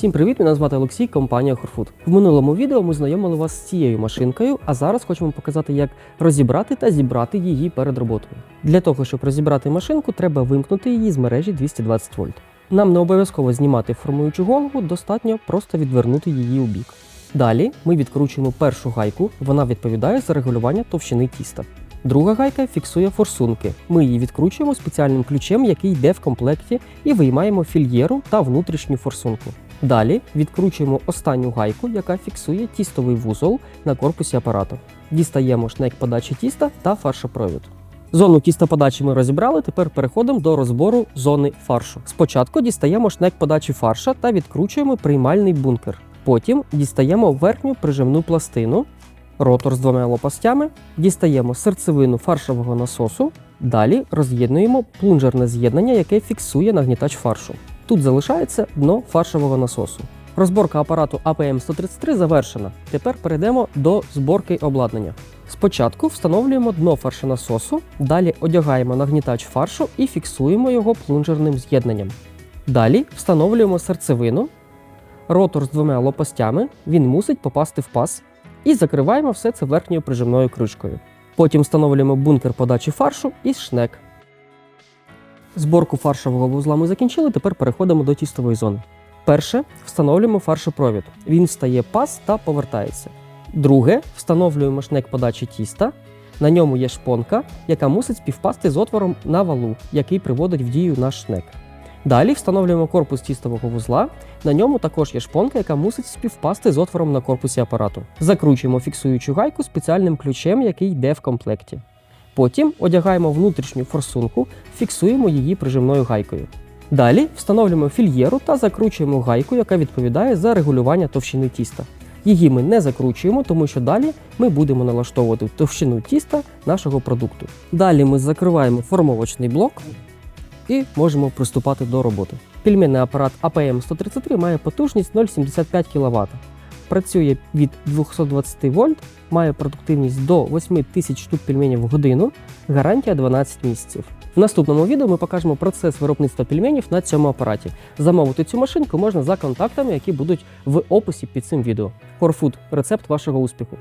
Всім привіт! Мене звати Олексій, компанія Хорфуд. В минулому відео ми знайомили вас з цією машинкою, а зараз хочемо показати, як розібрати та зібрати її перед роботою. Для того, щоб розібрати машинку, треба вимкнути її з мережі 220 вольт. Нам не обов'язково знімати формуючу голову, достатньо просто відвернути її у бік. Далі ми відкручуємо першу гайку, вона відповідає за регулювання товщини тіста. Друга гайка фіксує форсунки. Ми її відкручуємо спеціальним ключем, який йде в комплекті, і виймаємо фільєру та внутрішню форсунку. Далі відкручуємо останню гайку, яка фіксує тістовий вузол на корпусі апарату. Дістаємо шнек подачі тіста та фаршопровід. Зону тістоподачі ми розібрали. Тепер переходимо до розбору зони фаршу. Спочатку дістаємо шнек подачі фарша та відкручуємо приймальний бункер. Потім дістаємо верхню прижимну пластину, ротор з двома лопастями, дістаємо серцевину фаршового насосу. Далі роз'єднуємо плунжерне з'єднання, яке фіксує нагнітач фаршу. Тут залишається дно фаршового насосу. Розборка апарату APM-133 завершена. Тепер перейдемо до зборки обладнання. Спочатку встановлюємо дно фаршонасосу, далі одягаємо нагнітач фаршу і фіксуємо його плунжерним з'єднанням. Далі встановлюємо серцевину, ротор з двома лопастями, він мусить попасти в паз, і закриваємо все це верхньою прижимною кришкою. Потім встановлюємо бункер подачі фаршу і шнек. Зборку фаршового вузла ми закінчили, тепер переходимо до тістової зони. Перше встановлюємо фаршопровід. Він встає паз та повертається. Друге встановлюємо шнек подачі тіста. На ньому є шпонка, яка мусить співпасти з отвором на валу, який приводить в дію наш шнек. Далі встановлюємо корпус тістового вузла. На ньому також є шпонка, яка мусить співпасти з отвором на корпусі апарату. Закручуємо фіксуючу гайку спеціальним ключем, який йде в комплекті. Потім одягаємо внутрішню форсунку, фіксуємо її прижимною гайкою. Далі встановлюємо фільєру та закручуємо гайку, яка відповідає за регулювання товщини тіста. Її ми не закручуємо, тому що далі ми будемо налаштовувати товщину тіста нашого продукту. Далі ми закриваємо формовочний блок і можемо приступати до роботи. Пельменний апарат APM-133 має потужність 0,75 кВт. Працює від 220 вольт, має продуктивність до 8000 штук пельменів в годину, гарантія 12 місяців. В наступному відео ми покажемо процес виробництва пельменів на цьому апараті. Замовити цю машинку можна за контактами, які будуть в описі під цим відео. Корфуд рецепт вашого успіху.